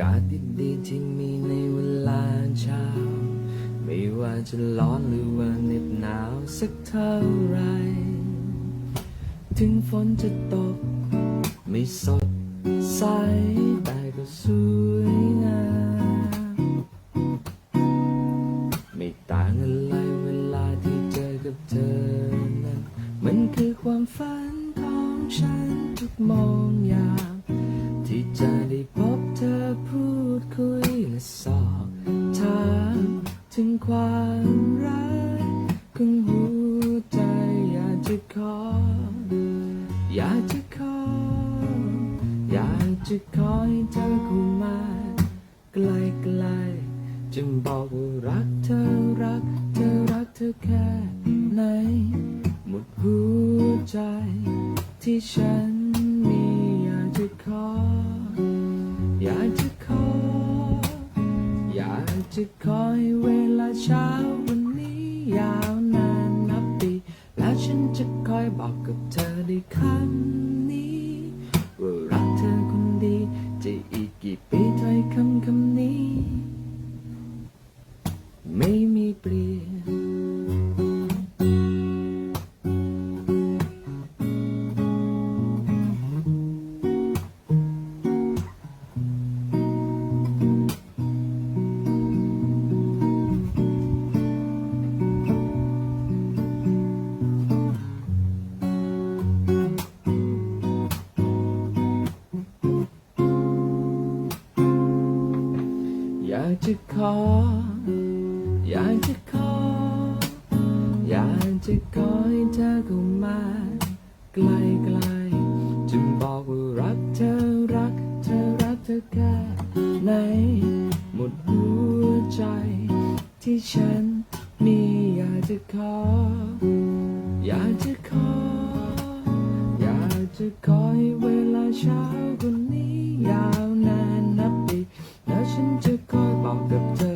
กาศดีๆที่มีในเวลาเช้า ไม่ว่าจะร้อนหรือว่าเหน็บหนาวสักเท่าไหรถึงฝนจะตก ไม่สดใสแต่ก็สวยงามไม่ต่างอะไรเวลาที่เจอกับเธอนั้นมันคือความฝันของฉันทุกโมงยาม ถึงความรักของหัวใจอยากจะขอ อยากจะขอ อยากจะขอให้เธอเข้ามาใกล้ๆจึงบอกว่ารักเธอรัก เธอรักเธอแค่ไหน หมดหัวใจ ที่ฉันมีอยากจะขอ อยากจะ จะคอยเวลาเช้าวันนี้ยาวนานนับปี แล้วฉันจะคอยบอกกับเธอในคำนี้ว่ารักเธอคนดี จะอีกกี่ปีถ้อยคำคำนี้ ไม่มีเปลี่ยน จะขอ อยากจะขอ อยากจะขอให้เธอเข้ามาใกล้ไกลจบอกว่ารักเธอรักเธอรักเธอแค่ไหนหมดหัวใจ ที่ฉันมีอยากจะขอ อยากจะขอ อยากจะขอให้เวลาช้า about the